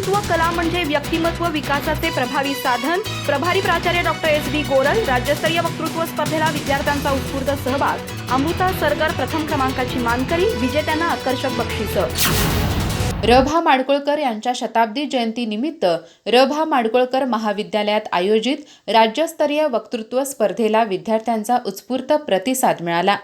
वक्तृत्व कला म्हणजे व्यक्तिमत्व विकासाचे प्रभावी साधन. प्रभारी प्राचार्य डॉक्टर एस डी गोरल राज्यस्तरीय वक्तृत्व स्पर्धेला विद्यार्थ्यांचा उत्स्फूर्त सहभाग. अमृता सरकार प्रथम क्रमांकाची मानकरी विजेत्यांना आकर्षक बक्षिसं. रभा माडगुळकर यांच्या शताब्दी जयंतीनिमित्त रभा माडगुळकर महाविद्यालयात आयोजित राज्यस्तरीय वक्तृत्व स्पर्धेला विद्यार्थ्यांचा उत्स्फूर्त प्रतिसाद मिळाला.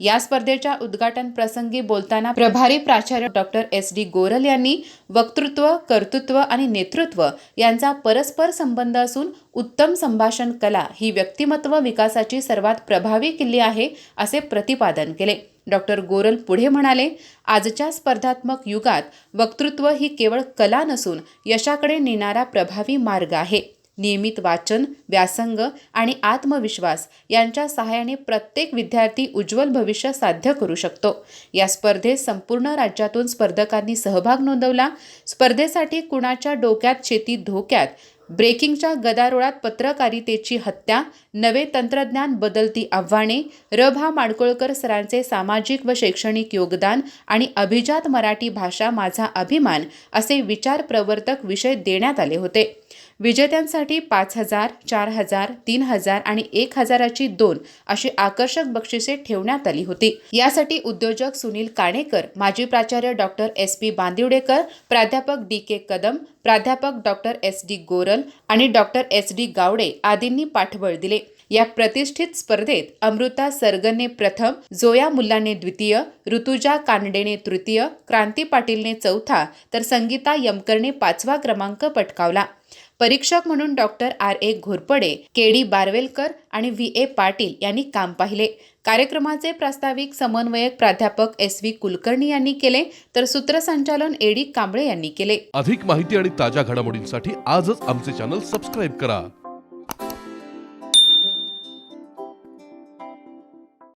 या स्पर्धेच्या उद्घाटन प्रसंगी बोलताना प्रभारी प्राचार्य डॉक्टर एस डी गोरल यांनी वक्तृत्व कर्तृत्व आणि नेतृत्व यांचा परस्पर संबंध असून उत्तम संभाषण कला ही व्यक्तिमत्व विकासाची सर्वात प्रभावी किल्ली आहे असे प्रतिपादन केले. डॉक्टर गोरल पुढे म्हणाले आजच्या स्पर्धात्मक युगात वक्तृत्व ही केवळ कला नसून यशाकडे नेणारा प्रभावी मार्ग आहे. नियमित वाचन व्यासंग आणि आत्मविश्वास यांच्या सहाय्याने प्रत्येक विद्यार्थी उज्ज्वल भविष्य साध्य करू शकतो. या स्पर्धेत संपूर्ण राज्यातून स्पर्धकांनी सहभाग नोंदवला. स्पर्धेसाठी कुणाच्या डोक्यात शेती धोक्यात ब्रेकिंगच्या गदारोळात पत्रकारितेची हत्या नवे तंत्रज्ञान बदलती आव्हाने रभा माडकोळकर सरांचे सामाजिक व शैक्षणिक योगदान आणि अभिजात मराठी भाषा माझा अभिमान असे विचार प्रवर्तक विषय देण्यात आले होते. विजेत्यांसाठी पाच हजार चार हजार तीन हजार आणि एक हजाराची दोन अशी आकर्षक बक्षिसे ठेवण्यात आली होती. यासाठी उद्योजक सुनील काणेकर माजी प्राचार्य डॉक्टर एस पी बांदिवडेकर प्राध्यापक डी के कदम प्राध्यापक डॉक्टर एस डी गोरल आणि डॉक्टर एस डी गावडे आदींनी पाठबळ दिले. या प्रतिष्ठित स्पर्धेत अमृता सरगने प्रथम जोया मुल्लाने द्वितीय ऋतुजा कानडेने तृतीय क्रांती पाटीलने चौथा तर संगीता यमकरने पाचवा क्रमांक पटकावला. परीक्षक म्हणून doctor R A Ghorpade K D Barvelkar आणि व्ही ए पाटील यांनी काम पाहिले. कार्यक्रमाचे प्रास्ताविक समन्वयक प्राध्यापक एस व्ही कुलकर्णी यांनी केले तर सूत्रसंचालन ए डी कांबळे यांनी केले. अधिक माहिती आणि ताज्या घडामोडींसाठी आजच आमचे चॅनल सबस्क्राईब करा.